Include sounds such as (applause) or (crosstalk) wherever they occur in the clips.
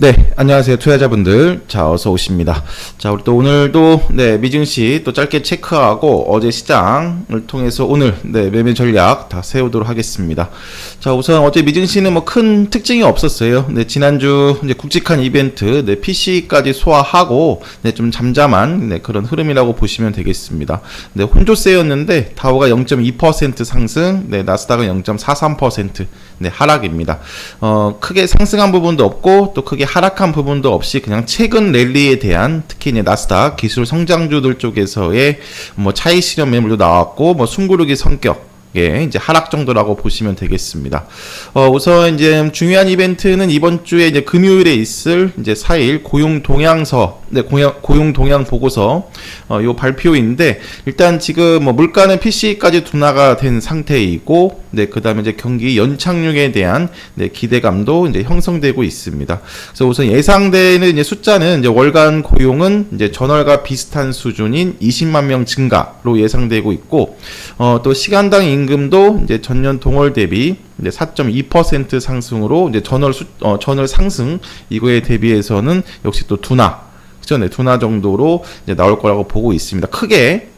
네, 안녕하세요. 투자자분들. 자, 어서 오십니다. 자, 우리 또 오늘도, 네, 미증시 또 짧게 체크하고 어제 시장을 통해서 오늘, 네, 매매 전략 다 세우도록 하겠습니다. 자, 우선 어제 미증시는 뭐 큰 특징이 없었어요. 네, 지난주 이제 굵직한 이벤트, 네, PC까지 소화하고, 네, 좀 잠잠한, 네, 그런 흐름이라고 보시면 되겠습니다. 네, 혼조세였는데, 다우가 0.2% 상승, 네, 나스닥은 0.43%, 네, 하락입니다. 어, 크게 상승한 부분도 없고, 또 크게 하락한 부분도 없이 그냥 최근 랠리에 대한 특히 이제 나스닥 기술 성장주들 쪽에서의 뭐 차익 실현 매물도 나왔고 뭐 숨구르기 성격 예, 이제 하락 정도라고 보시면 되겠습니다. 어, 우선 이제 중요한 이벤트는 이번 주에 이제 금요일에 있을 이제 4일 고용 동향서, 네, 고용, 고용 동향 보고서, 어, 요 발표인데, 일단 지금 뭐 물가는 PC까지 둔화가 된 상태이고, 네, 그 다음에 이제 경기 연착륙에 대한 네, 기대감도 이제 형성되고 있습니다. 그래서 우선 예상되는 이제 숫자는 이제 월간 고용은 이제 전월과 비슷한 수준인 20만 명 증가로 예상되고 있고, 어, 또 시간당 임금도 이제 전년 동월 대비 이제 4.2% 상승으로 이제 전월 수, 어, 전월 상승 이거에 대비해서는 역시 또 둔화, 그죠? 네, 둔화 정도로 이제 나올 거라고 보고 있습니다. 크게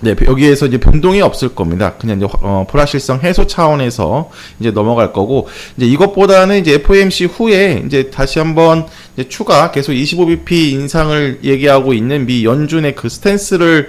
네, 여기에서 이제 변동이 없을 겁니다. 그냥 이제 어, 불확실성 해소 차원에서 이제 넘어갈 거고 이제 이것보다는 이제 FOMC 후에 이제 다시 한번 이제 추가 계속 25bp 인상을 얘기하고 있는 미 연준의 그 스탠스를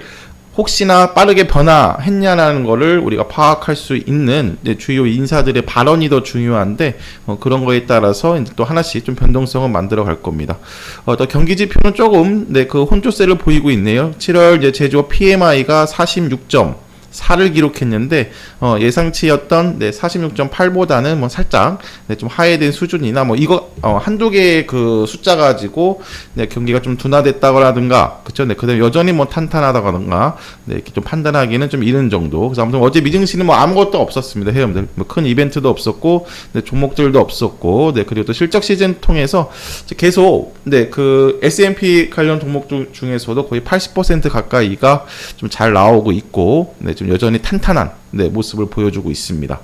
혹시나 빠르게 변화했냐라는 거를 우리가 파악할 수 있는 주요 인사들의 발언이 더 중요한데 어, 그런 거에 따라서 또 하나씩 좀 변동성을 만들어 갈 겁니다. 어, 또 경기 지표는 조금 네, 그 혼조세를 보이고 있네요. 7월 이제 제조업 PMI가 46점 4를 기록했는데 어, 예상치였던 네, 46.8보다는 뭐 살짝 네, 좀 하회된 수준이나 뭐 이거 어, 한두 개의 그 숫자 가지고 네, 경기가 좀 둔화됐다거라든가 그쵸 네, 그다음에 여전히 뭐 탄탄하다거나 네, 이렇게 좀 판단하기는 좀 이른 정도. 그래서 아무튼 어제 미증시는 뭐 아무것도 없었습니다, 회원들. 뭐 큰 이벤트도 없었고 네, 종목들도 없었고 네, 그리고 또 실적 시즌 통해서 계속 네, 그 S&P 관련 종목 중- 중에서도 거의 80% 가까이가 좀 잘 나오고 있고 네, 좀 여전히 탄탄한 네, 모습을 보여주고 있습니다.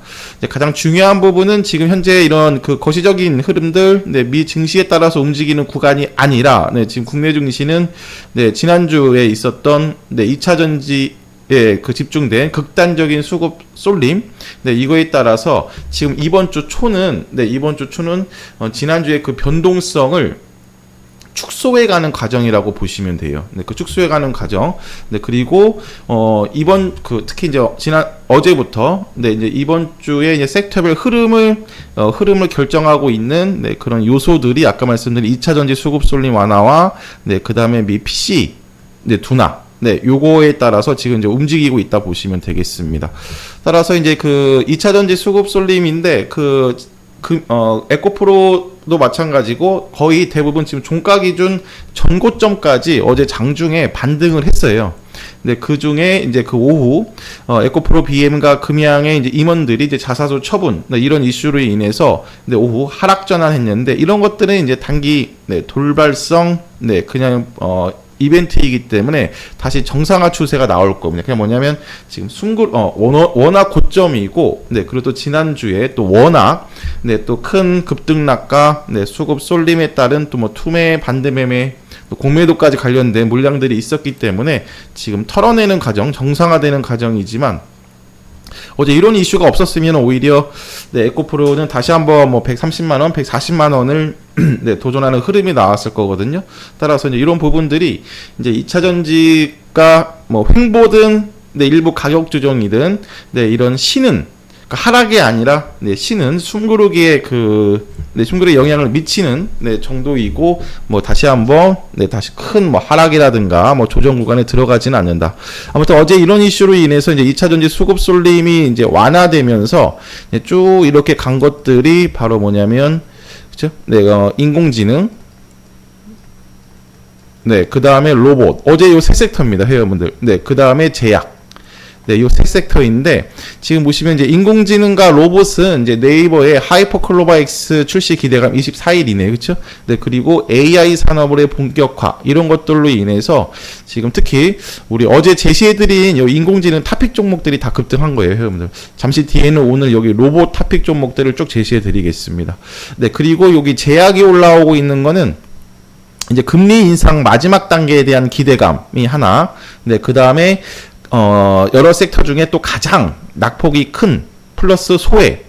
가장 중요한 부분은 지금 현재 이런 그 거시적인 흐름들, 네, 미 증시에 따라서 움직이는 구간이 아니라, 네, 지금 국내 증시는 네, 지난주에 있었던 네, 2차 전지 예, 그 집중된 극단적인 수급 쏠림, 네, 이거에 따라서 지금 이번 주 초는, 네, 이번 주 초는 어, 지난주에 그 변동성을 축소해 가는 과정이라고 보시면 돼요. 네, 그 축소해 가는 과정. 네, 그리고 어 이번 그 특히 이제 지난 어제부터 네 이제 이번 주에 이제 섹터별 흐름을 어 흐름을 결정하고 있는 네 그런 요소들이 아까 말씀드린 2차 전지 수급 쏠림 완화와 네 그다음에 미 PC 네 둔화 네, 요거에 따라서 지금 이제 움직이고 있다 보시면 되겠습니다. 따라서 이제 그 2차 전지 수급 쏠림인데 그 그, 어, 에코프로 도 마찬가지고 거의 대부분 지금 종가 기준 전고점까지 어제 장중에 반등을 했어요. 근데 그 중에 이제 그 오후 어, 에코프로 BM과 금양의 이제 임원들이 이제 자사주 처분 네, 이런 이슈로 인해서 근데 오후 하락 전환했는데 이런 것들은 이제 단기 네, 돌발성 네 그냥 어 이벤트이기 때문에 다시 정상화 추세가 나올 겁니다. 그냥 뭐냐면 지금 숨글 어 워낙, 워낙 고점이고 네 그리고 또 지난주에 또 워낙 네또 큰 급등락과 네 수급 쏠림에 따른 또 뭐 투매 반대매매 또 공매도까지 관련된 물량들이 있었기 때문에 지금 털어내는 과정 정상화되는 과정이지만 어제 이런 이슈가 없었으면 오히려 네, 에코프로는 다시 한번 뭐 130만 원, 140만 원을 (clears throat) 네, 도전하는 흐름이 나왔을 거거든요. 따라서 이제 이런 부분들이 이제 2차 전지가 뭐 횡보든 네, 일부 가격 조정이든 네, 이런 신은 그러니까 하락이 아니라 네, 신은 숨구르기에 그 네, 숨구르기에 영향을 미치는 네, 정도이고 뭐 다시 한번 네, 다시 큰 뭐 하락이라든가 뭐 조정 구간에 들어가지는 않는다. 아무튼 어제 이런 이슈로 인해서 이제 2차 전지 수급 쏠림이 이제 완화되면서 이제 쭉 이렇게 간 것들이 바로 뭐냐면 그죠? 네, 어, 인공지능 네, 그 다음에 로봇. 어제 요 세 섹터입니다, 회원분들. 네, 그 다음에 제약. 네, 요 세 섹터인데 지금 보시면 이제 인공지능과 로봇은 이제 네이버의 하이퍼클로바엑스 출시 기대감 24일이네, 그렇죠? 네, 그리고 AI 산업의 본격화 이런 것들로 인해서 지금 특히 우리 어제 제시해 드린 요 인공지능 타픽 종목들이 다 급등한 거예요, 여러분들. 잠시 뒤에는 오늘 여기 로봇 타픽 종목들을 쭉 제시해 드리겠습니다. 네, 그리고 여기 제약이 올라오고 있는 거는 이제 금리 인상 마지막 단계에 대한 기대감이 하나. 네, 그 다음에 어, 여러 섹터 중에 또 가장 낙폭이 큰 플러스 소외.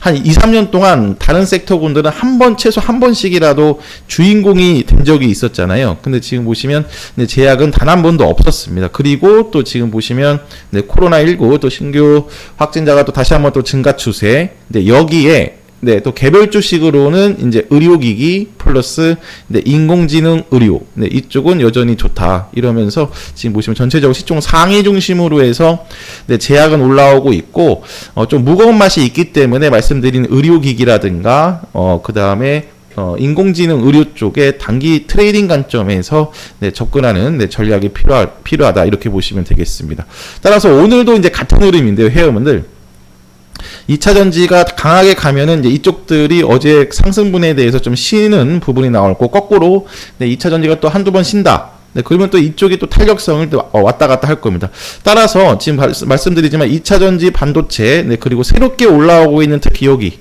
한 2, 3년 동안 다른 섹터군들은 한 번, 최소 한 번씩이라도 주인공이 된 적이 있었잖아요. 근데 지금 보시면 네, 제약은 단 한 번도 없었습니다. 그리고 또 지금 보시면 네, 코로나19 또 신규 확진자가 또 다시 한번 또 증가 추세. 네, 여기에 네, 또 개별주식으로는 이제 의료기기 플러스 네, 인공지능 의료. 네, 이쪽은 여전히 좋다. 이러면서 지금 보시면 전체적으로 시총 상위 중심으로 해서 네, 제약은 올라오고 있고 어, 좀 무거운 맛이 있기 때문에 말씀드린 의료기기라든가 어, 그 다음에 어, 인공지능 의료 쪽에 단기 트레이딩 관점에서 네, 접근하는 네, 전략이 필요하, 필요하다 이렇게 보시면 되겠습니다. 따라서 오늘도 이제 같은 흐름인데요, 회원분들. 2차 전지가 강하게 가면은 이제 이쪽들이 어제 상승분에 대해서 좀 쉬는 부분이 나올 고 거꾸로 네, 2차 전지가 또 한두 번 쉰다. 네, 그러면 또 이쪽이 또 탄력성을 또 어, 왔다 갔다 할 겁니다. 따라서 지금 발- 말씀드리지만 2차 전지 반도체, 네, 그리고 새롭게 올라오고 있는 특히 여기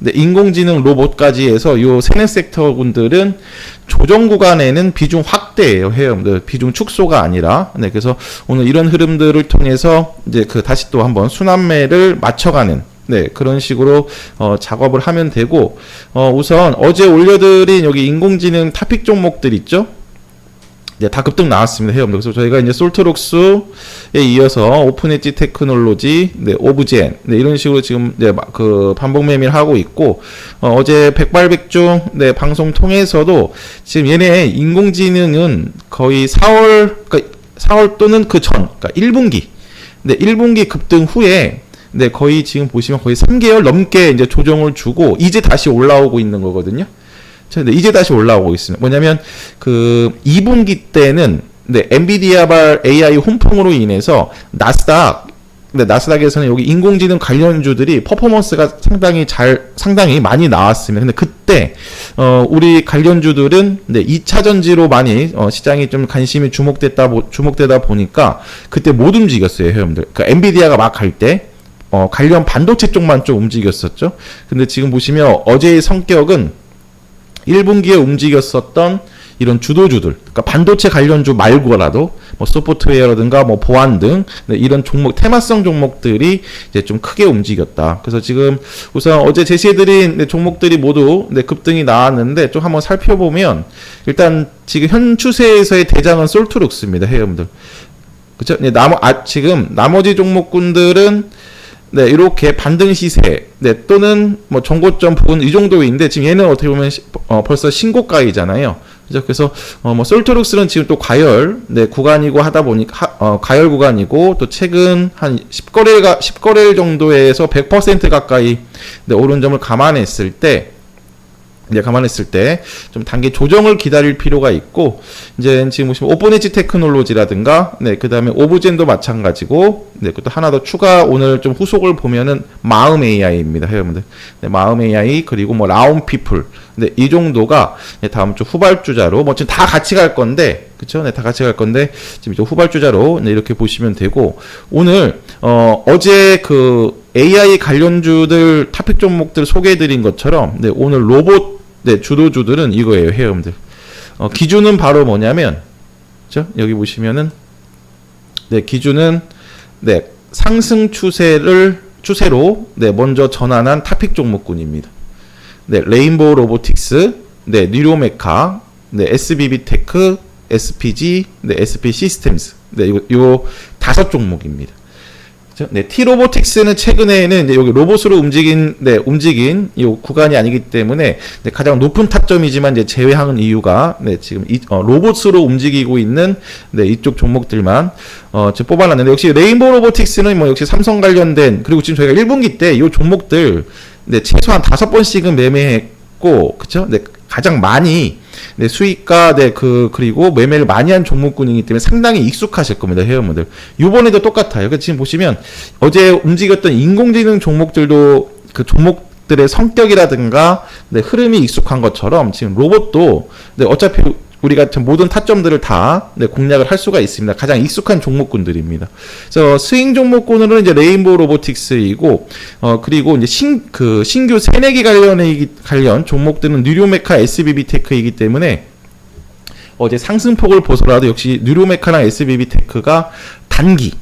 네, 인공지능 로봇까지 해서 요 세네 섹터분들은 조정 구간에는 비중 확대예요, 회원들. 비중 축소가 아니라. 네, 그래서 오늘 이런 흐름들을 통해서 이제 그 다시 또 한번 순환매를 맞춰가는 네, 그런 식으로 어, 작업을 하면 되고 어, 우선 어제 올려드린 여기 인공지능 타픽 종목들 있죠? 네, 다 급등 나왔습니다. 회원들. 그래서 저희가 이제 솔트록스에 이어서 오픈 엣지 테크놀로지, 네, 오브젠, 네, 이런 식으로 지금 네, 마- 그 반복 매매를 하고 있고 어, 제 백발백중 네, 방송 통해서도 지금 얘네 인공지능은 거의 4월 그러니까 4월 또는 그 전, 그러니까 1분기. 네, 1분기 급등 후에 네, 거의 지금 보시면 거의 3개월 넘게 이제 조정을 주고 이제 다시 올라오고 있는 거거든요. 자, 근데 이제 다시 올라오고 있습니다. 뭐냐면 그 2분기 때는 네, 엔비디아발 AI 훈풍으로 인해서 나스닥 근데 나스닥에서는 여기 인공지능 관련주들이 퍼포먼스가 상당히 잘 상당히 많이 나왔습니다. 근데 그때 어 우리 관련주들은 네, 2차 전지로 많이 어 시장이 좀 관심이 주목됐다 보- 주목되다 보니까 그때 못 움직였어요, 회원들. 그러니까 엔비디아가 막할때 어, 관련 반도체 쪽만 좀 움직였었죠. 근데 지금 보시면 어제의 성격은 1분기에 움직였었던 이런 주도주들, 그러니까 반도체 관련주 말고라도 뭐 소프트웨어라든가 뭐 보안 등 네, 이런 종목 테마성 종목들이 이제 좀 크게 움직였다. 그래서 지금 우선 어제 제시해드린 네, 종목들이 모두 네, 급등이 나왔는데 좀 한번 살펴보면 일단 지금 현 추세에서의 대장은 솔트룩스입니다, 회원들. 그렇죠? 네, 나머 아, 지금 나머지 종목군들은 네, 이렇게 반등 시세, 네, 또는 뭐 정고점 부근 이 정도인데 지금 얘는 어떻게 보면 시- 어, 벌써 신고가이잖아요. 그죠? 그래서 어, 뭐 솔트룩스는 지금 또 과열 네, 구간이고 하다 보니까 하- 어, 과열 구간이고 또 최근 한 10거래가 10거래일 정도에서 100% 가까이 네, 오른 점을 감안했을 때 이제 감안했을 때 좀 단계 조정을 기다릴 필요가 있고 이제 지금 보시면 오픈엣지 테크놀로지라든가 네 그다음에 오브젠도 마찬가지고 네 그것도 하나 더 추가 오늘 좀 후속을 보면은 마음 AI입니다 여러분들. 네, 마음 AI 그리고 뭐 라운 피플. 네 이 정도가 네, 다음 주 후발주자로 뭐 지금 다 같이 갈 건데 그쵸? 네다 같이 갈 건데 지금 이제 후발주자로 네 이렇게 보시면 되고 오늘 어 어제 그 AI 관련주들 타픽 종목들 소개해드린 것처럼 네 오늘 로봇 네, 주도주들은 이거예요, 회원들. 어, 기준은 바로 뭐냐면, 죠 여기 보시면은, 네, 기준은, 네, 상승 추세를, 추세로, 네, 먼저 전환한 타픽 종목군입니다. 네, 레인보우 로보틱스, 네, 뉴로메카, 네, SBB 테크, SPG, 네, SP 시스템스. 네, 이거, 요 다섯 종목입니다. 네, T-로보틱스는 최근에는 이제 여기 로봇으로 움직인, 네, 움직인 이 구간이 아니기 때문에 네, 가장 높은 타점이지만 이제 제외하는 이유가 네, 지금 이, 어, 로봇으로 움직이고 있는 네, 이쪽 종목들만 어, 지금 뽑아놨는데 역시 레인보우 로보틱스는 뭐 역시 삼성 관련된 그리고 지금 저희가 1분기 때 이 종목들 네, 최소한 다섯 번씩은 매매했고, 그쵸? 네, 가장 많이 네, 수익과 네, 그 그리고 매매를 많이 한 종목군이기 때문에 상당히 익숙하실 겁니다, 회원분들. 이번에도 똑같아요. 그 지금 보시면 어제 움직였던 인공지능 종목들도 그 종목 들의 성격이라든가 네, 흐름이 익숙한 것처럼 지금 로봇도 네, 어차피 우리 같은 모든 타점들을 다 네, 공략을 할 수가 있습니다. 가장 익숙한 종목군들입니다. 그래서 스윙 종목군으로는 이제 레인보우 로보틱스이고 어 그리고 이제 신 그 신규 새내기 관련의 관련 종목들은 뉴로메카 SBB 테크이기 때문에 어제 상승폭을 보서라도 역시 뉴로메카랑 SBB 테크가 단기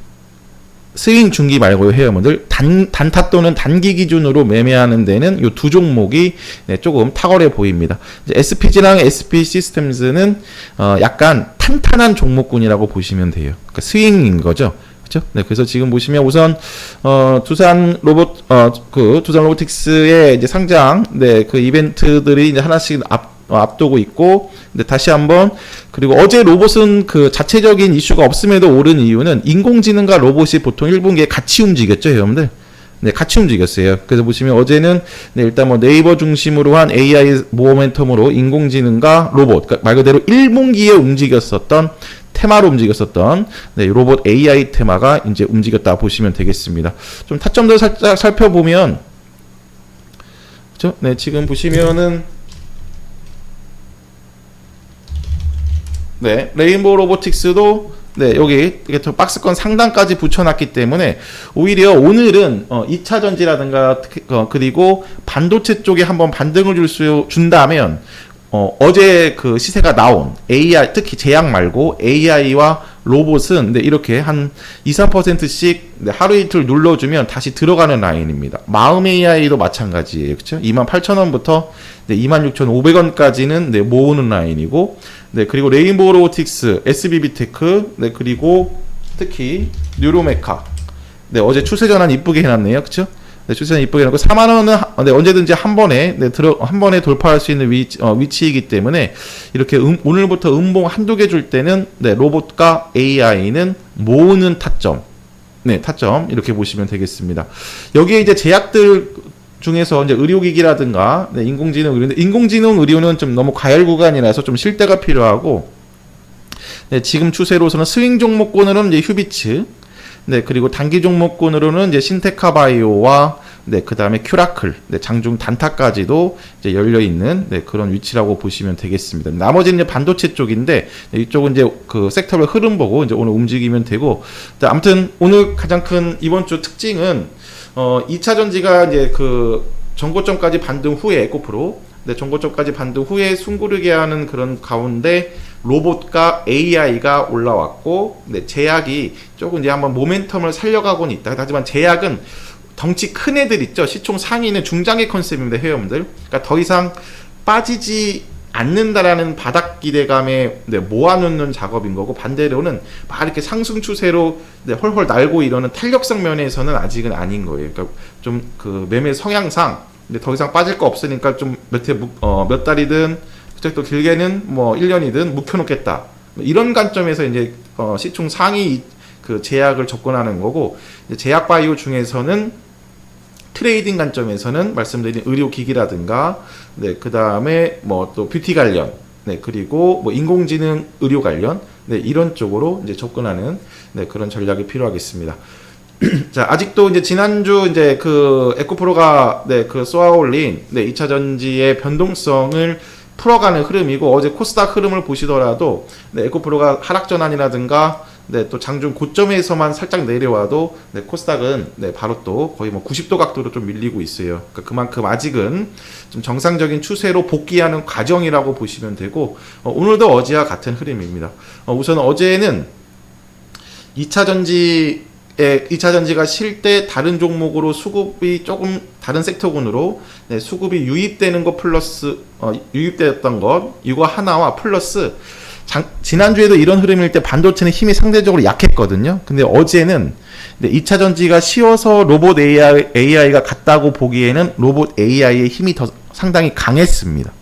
스윙 중기 말고요 회원분들 단 단타 또는 단기 기준으로 매매하는 데는 이 두 종목이 네, 조금 탁월해 보입니다. SPG랑 SP 시스템즈는 어, 약간 탄탄한 종목군이라고 보시면 돼요. 그러니까 스윙인 거죠. 그렇죠? 네, 그래서 지금 보시면 우선 어, 두산 로봇 어, 그 두산 로보틱스의 이제 상장 네, 그 이벤트들이 이제 하나씩 앞 어, 앞두고 있고 근데 다시 한번 그리고 어제 로봇은 그 자체적인 이슈가 없음에도 오른 이유는 인공지능과 로봇이 보통 1분기에 같이 움직였죠, 여러분들. 네, 같이 움직였어요. 그래서 보시면 어제는 네, 일단 뭐 네이버 중심으로 한 AI 모멘텀으로 인공지능과 로봇, 그러니까 말 그대로 1분기에 움직였었던 테마로 움직였었던 네, 로봇 AI 테마가 이제 움직였다 보시면 되겠습니다. 좀 타점들 살짝 살펴보면 그렇죠? 네, 지금 보시면은 네, 레인보우 로보틱스도 네, 여기 박스권 상단까지 붙여놨기 때문에 오히려 오늘은 어, 2차 전지라든가 어, 그리고 반도체 쪽에 한번 반등을 줄 수 준다면 어, 어제 그 시세가 나온 AI 특히 제약 말고 AI와 로봇은 네, 이렇게 한 2, 3%씩 네, 하루 이틀 눌러주면 다시 들어가는 라인입니다. 마음 AI도 마찬가지예요. 그렇죠? 28,000원부터 네, 26,500원까지는 네, 모으는 라인이고 네, 그리고 레인보우 로보틱스, SBB 테크, 네, 그리고 특히 뉴로메카. 네, 어제 추세 전환 이쁘게 해놨네요. 그쵸? 네, 추세 전환 이쁘게 해놓고 4만 원은 하- 네, 언제든지 한 번에 네, 들어 한 번에 돌파할 수 있는 위치, 어, 위치이기 때문에 이렇게 음, 오늘부터 음봉 한두 개 줄 때는 네, 로봇과 AI는 모으는 타점. 네, 타점 이렇게 보시면 되겠습니다. 여기에 이제 제약들 중에서 이제 의료기기라든가 네, 인공지능 의료 인공지능 의료는 좀 너무 과열 구간이라서 좀 실대가 필요하고 네, 지금 추세로서는 스윙 종목군으로는 이제 휴비츠 네 그리고 단기 종목군으로는 이제 신테카 바이오와 네 그 다음에 큐라클 네, 장중 단타까지도 이제 열려 있는 네, 그런 위치라고 보시면 되겠습니다. 나머지는 이제 반도체 쪽인데 네, 이쪽은 이제 그 섹터별 흐름 보고 이제 오늘 움직이면 되고 네, 아무튼 오늘 가장 큰 이번 주 특징은 어 2차 전지가 이제 그 전고점까지 반등 후에 에코프로 네, 전고점까지 반등 후에 숨고르게 하는 그런 가운데 로봇과 AI가 올라왔고 네, 제약이 조금 이제 한번 모멘텀을 살려가고는 있다. 하지만 제약은 덩치 큰 애들 있죠. 시총 상위는 중장기 컨셉입니다, 회원들. 그러니까 더 이상 빠지지 않는다라는 바닥 기대감에 네, 모아놓는 작업인 거고 반대로는 막 이렇게 상승 추세로 네, 헐헐 날고 이러는 탄력성 면에서는 아직은 아닌 거예요. 그러니까 좀 그 매매 성향상 근데 더 이상 빠질 거 없으니까 좀몇 해, 어, 몇 달이든 그쪽 또 길게는 뭐 1년이든 묵혀놓겠다. 뭐 이런 관점에서 이제 어, 시총 상위 그 제약을 접근하는 거고 제약 바이오 중에서는 트레이딩 관점에서는 말씀드린 의료기기라든가 네, 그 다음에 뭐 또 뷰티 관련 네, 그리고 뭐 인공지능 의료 관련 네, 이런 쪽으로 이제 접근하는 네, 그런 전략이 필요하겠습니다. (clears throat) 자, 아직도 이제 지난주 이제 그 에코프로가 네, 그 쏘아 올린 네, 2차 전지의 변동성을 풀어가는 흐름이고 어제 코스닥 흐름을 보시더라도 네, 에코프로가 하락 전환이라든가 네, 또 장중 고점에서만 살짝 내려와도 네, 코스닥은 네, 바로 또 거의 뭐 90도 각도로 좀 밀리고 있어요. 그러니까 그만큼 아직은 좀 정상적인 추세로 복귀하는 과정이라고 보시면 되고 어, 오늘도 어제와 같은 흐름입니다. 어, 우선 어제는 2차 전지에 2차 전지가 쉴 때 다른 종목으로 수급이 조금 다른 섹터군으로 네, 수급이 유입되는 것 플러스 어, 유입되었던 것 이거 하나와 플러스 장, 지난주에도 이런 흐름일 때 반도체는 힘이 상대적으로 약했거든요. 근데 어제는 네, 2차 전지가 쉬워서 로봇 AI, AI가 같다고 보기에는 로봇 AI의 힘이 더 상당히 강했습니다.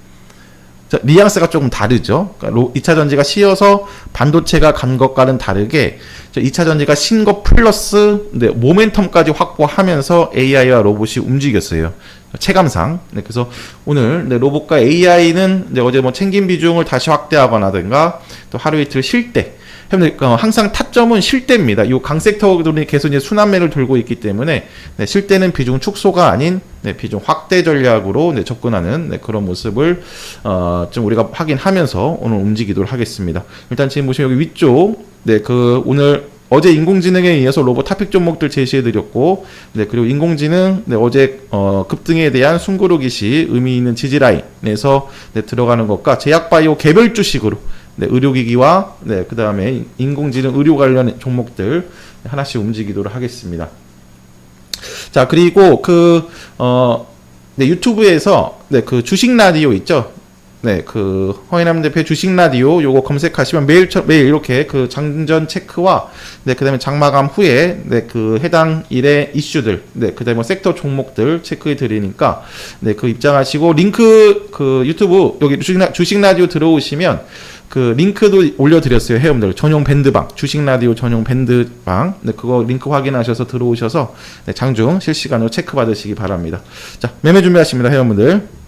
자, 뉘앙스가 조금 다르죠. 그러니까 로, 2차 전지가 쉬어서 반도체가 간 것과는 다르게 2차 전지가 신것 플러스 네, 모멘텀까지 확보하면서 AI와 로봇이 움직였어요. 체감상. 네, 그래서 오늘 네, 로봇과 AI는 이제 어제 뭐 챙긴 비중을 다시 확대하거나든가 또 하루 이틀 쉴 때. 어, 항상 타점은 쉴 때입니다. 이 강섹터들이 계속 이제 순환매를 돌고 있기 때문에 네, 쉴 때는 비중 축소가 아닌 네, 비중 확대 전략으로 네, 접근하는 네, 그런 모습을 어, 좀 우리가 확인하면서 오늘 움직이도록 하겠습니다. 일단 지금 보시면 여기 위쪽 네, 그 오늘 어제 인공지능에 의해서 로봇 타픽 종목들 제시해드렸고, 네, 그리고 인공지능, 네, 어제, 어, 급등에 대한 숨고르기 시 의미 있는 지지라인에서, 네, 들어가는 것과 제약바이오 개별 주식으로, 네, 의료기기와, 네, 그 다음에 인공지능 의료 관련 종목들 하나씩 움직이도록 하겠습니다. 자, 그리고 그, 어, 네, 유튜브에서, 네, 그 주식 라디오 있죠? 네, 그 허인남 대표 주식 라디오 요거 검색하시면 매일 처- 매일 이렇게 그 장전 체크와 네, 그다음에 장마감 후에 네, 그 해당 일의 이슈들, 네, 그다음에 뭐 섹터 종목들 체크해 드리니까 네, 그 입장하시고 링크 그 유튜브 여기 주식, 라- 주식 라디오 들어오시면 그 링크도 올려드렸어요 회원들 전용 밴드방 주식 라디오 전용 밴드방 네, 그거 링크 확인하셔서 들어오셔서 네, 장중 실시간으로 체크 받으시기 바랍니다. 자 매매 준비하십니다 회원분들.